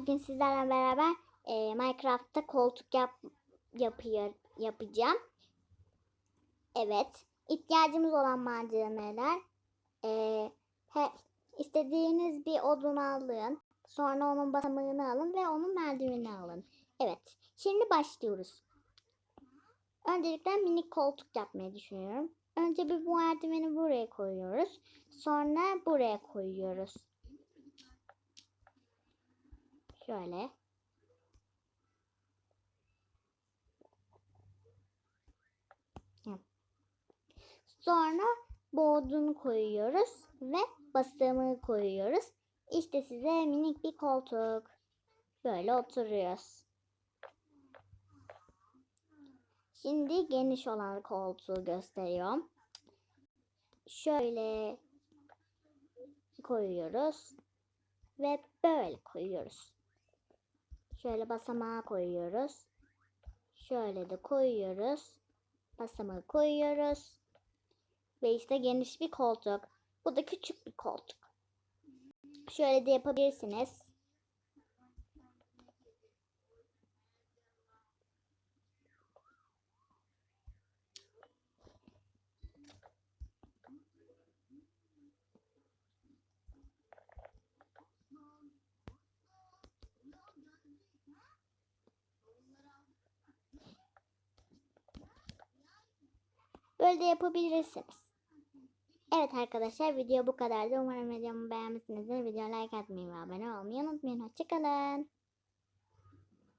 Bugün sizlerle beraber e, Minecraft'ta koltuk yap, yapıyor, yapacağım. Evet. ihtiyacımız olan malzemeler e, he, istediğiniz bir odun alın. Sonra onun basamağını alın ve onun merdivenini alın. Evet. Şimdi başlıyoruz. Öncelikle minik koltuk yapmayı düşünüyorum. Önce bir bu merdiveni buraya koyuyoruz. Sonra buraya koyuyoruz. Şöyle. Sonra boğdunu koyuyoruz ve basamağı koyuyoruz. İşte size minik bir koltuk. Böyle oturuyoruz. Şimdi geniş olan koltuğu gösteriyorum. Şöyle koyuyoruz ve böyle koyuyoruz. Şöyle basamağa koyuyoruz. Şöyle de koyuyoruz. Basamağı koyuyoruz. Ve işte geniş bir koltuk. Bu da küçük bir koltuk. Şöyle de yapabilirsiniz. Böyle de yapabilirsiniz. Evet arkadaşlar video bu kadardı. Umarım videomu beğenmişsinizdir. Videoya like atmayı ve abone olmayı unutmayın. Hoşçakalın.